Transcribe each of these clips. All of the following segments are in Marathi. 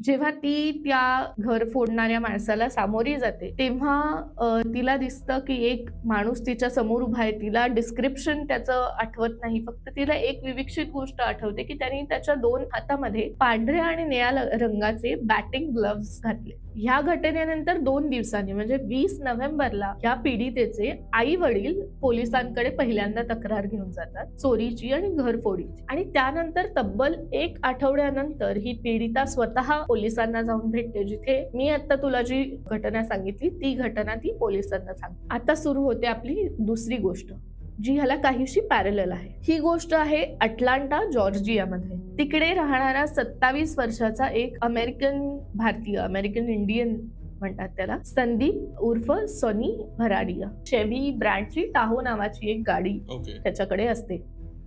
जेव्हा ती त्या घर फोडणाऱ्या माणसाला सामोरी जाते तेव्हा तिला दिसतं की एक माणूस तिच्या समोर उभा आहे. तिला डिस्क्रिप्शन त्याचं आठवत नाही. फक्त तिला एक विविक्षित गोष्ट आठवते की त्यांनी त्याच्या दोन हातामध्ये पांढऱ्या आणि निळ्या रंगाचे बॅटिंग ग्लव्स घातले. ह्या घटनेनंतर दोन दिवसांनी म्हणजे वीस नोव्हेंबरला या पीडितेचे आई वडील पोलिसांकडे पहिल्यांदा तक्रार घेऊन जातात चोरीची आणि घरफोडीची. आणि त्यानंतर तब्बल एक आठवड्यानंतर ही पीडिता स्वतः पोलिसांना जाऊन भेटते जिथे मी आता तुला जी घटना सांगितली ती घटना ती पोलिसांना सांगते आता सुरू होते आपली दुसरी गोष्ट जी ह्याला काहीशी पॅरल आहे. ही गोष्ट आहे अटलांटा जॉर्जियामध्ये. तिकडे राहणारा सत्तावीस वर्षाचा एक अमेरिकन भारतीय अमेरिकन इंडियन म्हणतात त्याला संदीप उर्फ सनी भराडिया. शेवी ब्रँडची टाहो नावाची एक गाडी ओके त्याच्याकडे असते.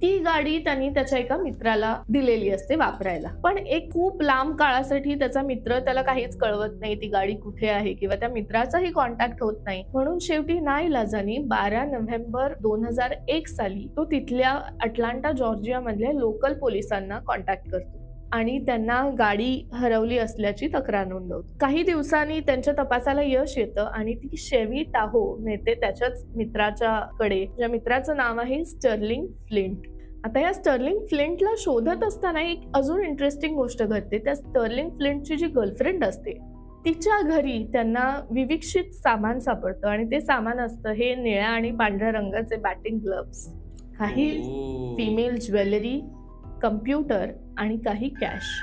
ती गाडी त्यांनी त्याच्या एका मित्राला दिलेली असते वापरायला. पण एक खूप लांब काळासाठी त्याचा मित्र त्याला काहीच कळवत नाही ती गाडी कुठे आहे किंवा त्या मित्राचाही कॉन्टॅक्ट होत नाही. म्हणून शेवटी नाईलाजानी बारा नोव्हेंबर दोन हजार एक साली तो तिथल्या अटलांटा जॉर्जिया मधल्या लोकल पोलिसांना कॉन्टॅक्ट करतो. आणि त्यांना गाडी हरवली असल्याची तक्रार नोंदवतो काही दिवसांनी त्यांच्या तपासाला यश येतं आणि ती शेवी टाहो नेते त्याच्याच मित्राच्या कडे ज्या मित्राचं नाव आहे स्टर्लिंग फ्लिंट. आता या स्टर्लिंग फ्लिंटला शोधत असताना एक अजून इंटरेस्टिंग गोष्ट घडते. त्या स्टर्लिंग फ्लिंटची जी गर्लफ्रेंड असते तिच्या घरी त्यांना विविक्षित सामान सापडतं आणि ते सामान असतं हे निळ्या आणि पांढऱ्या रंगाचे बॅटिंग ग्लव्स काही. फिमेल ज्वेलरी कम्प्युटर आणि काही कॅश